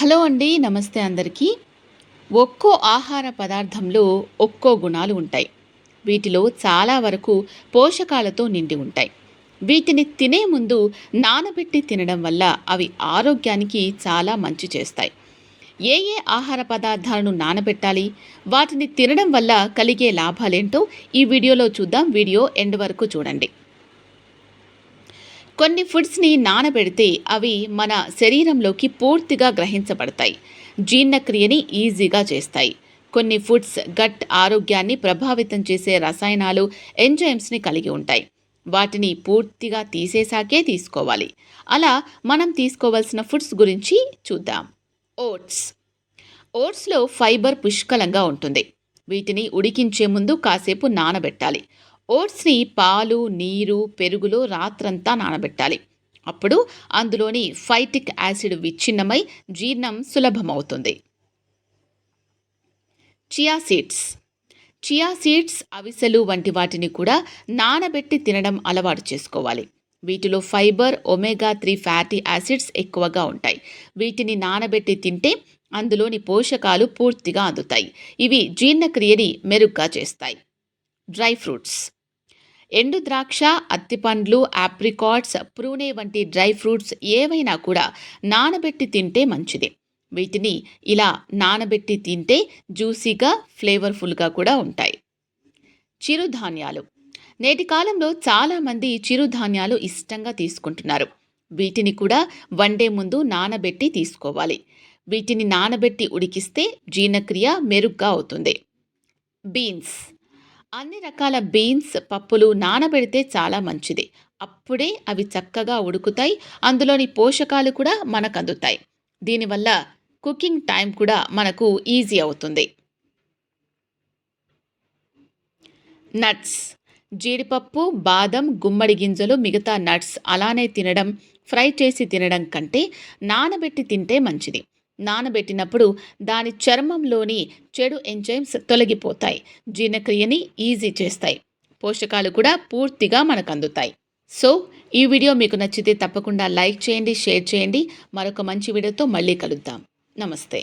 Hello అండి నమస్తే అందరికీ. ఒక్కో ఆహార పదార్థంలో ఒక్కో గుణాలు ఉంటాయి. వీటిలో చాలా వరకు పోషకాలతో నిండి ఉంటాయి. వీటిని తినే ముందు నానబెట్టి తినడం వల్ల అవి ఆరోగ్యానికి చాలా మంచి చేస్తాయి. ఏ ఏ ఆహార పదార్థాలను నానబెట్టాలి వాటిని తినడం వల్ల కలిగే లాభాలేంటో ఈ వీడియోలో చూద్దాం. వీడియో ఎండ్ వరకు చూడండి. కొన్ని ఫుడ్స్ని నానబెడితే అవి మన శరీరంలోకి పూర్తిగా గ్రహించబడతాయి. జీర్ణక్రియని ఈజీగా చేస్తాయి. కొన్ని ఫుడ్స్ గట్ ఆరోగ్యాన్ని ప్రభావితం చేసే రసాయనాలు ఎంజైమ్స్ని కలిగి ఉంటాయి. వాటిని పూర్తిగా తీసేసాకే తీసుకోవాలి. అలా మనం తీసుకోవాల్సిన ఫుడ్స్ గురించి చూద్దాం. ఓట్స్. ఓట్స్లో ఫైబర్ పుష్కలంగా ఉంటుంది. వీటిని ఉడికించే ముందు కాసేపు నానబెట్టాలి. ఓట్స్ని పాలు నీరు పెరుగులో రాత్రంతా నానబెట్టాలి. అప్పుడు అందులోని ఫైటిక్ యాసిడ్ విచ్ఛిన్నమై జీర్ణం సులభమవుతుంది. Chia seeds. చియా సీడ్స్ అవిసెలు వంటి వాటిని కూడా నానబెట్టి తినడం అలవాటు చేసుకోవాలి. వీటిలో fibre omega three fatty acids ఎక్కువగా ఉంటాయి. వీటిని నానబెట్టి తింటే అందులోని పోషకాలు పూర్తిగా అందుతాయి. ఇవి జీర్ణక్రియని మెరుగ్గా చేస్తాయి. Dry fruits. ఎండు ద్రాక్ష అత్తిపండ్లు ఆప్రికాట్స్ ప్రూనే వంటి డ్రై ఫ్రూట్స్ ఏవైనా కూడా నానబెట్టి తింటే మంచిది. వీటిని ఇలా నానబెట్టి తింటే జ్యూసీగా ఫ్లేవర్ఫుల్గా కూడా ఉంటాయి. చిరుధాన్యాలు. నేటి కాలంలో చాలామంది చిరుధాన్యాలు ఇష్టంగా తీసుకుంటున్నారు. వీటిని కూడా వండే ముందు నానబెట్టి తీసుకోవాలి. వీటిని నానబెట్టి ఉడికిస్తే జీర్ణక్రియ మెరుగ్గా అవుతుంది. బీన్స్. అన్ని రకాల బీన్స్ పప్పులు నానబెడితే చాలా మంచిది. అప్పుడే అవి చక్కగా ఉడుకుతాయి. అందులోని పోషకాలు కూడా మనకు అందుతాయి దీనివల్ల కుకింగ్ టైం కూడా మనకు ఈజీ అవుతుంది. నట్స్. జీడిపప్పు బాదం గుమ్మడి గింజలు మిగతా నట్స్ అలానే తినడం ఫ్రై చేసి తినడం కంటే నానబెట్టి తింటే మంచిది. నానబెట్టినప్పుడు దాని చర్మంలోని చెడు ఎంజైమ్స్ తొలగిపోతాయి. జీర్ణక్రియని ఈజీ చేస్తాయి. పోషకాలు కూడా పూర్తిగా మనకు అందుతాయి సో ఈ వీడియో మీకు నచ్చితే తప్పకుండా లైక్ చేయండి షేర్ చేయండి. మరొక మంచి వీడియోతో మళ్ళీ కలుద్దాం. నమస్తే.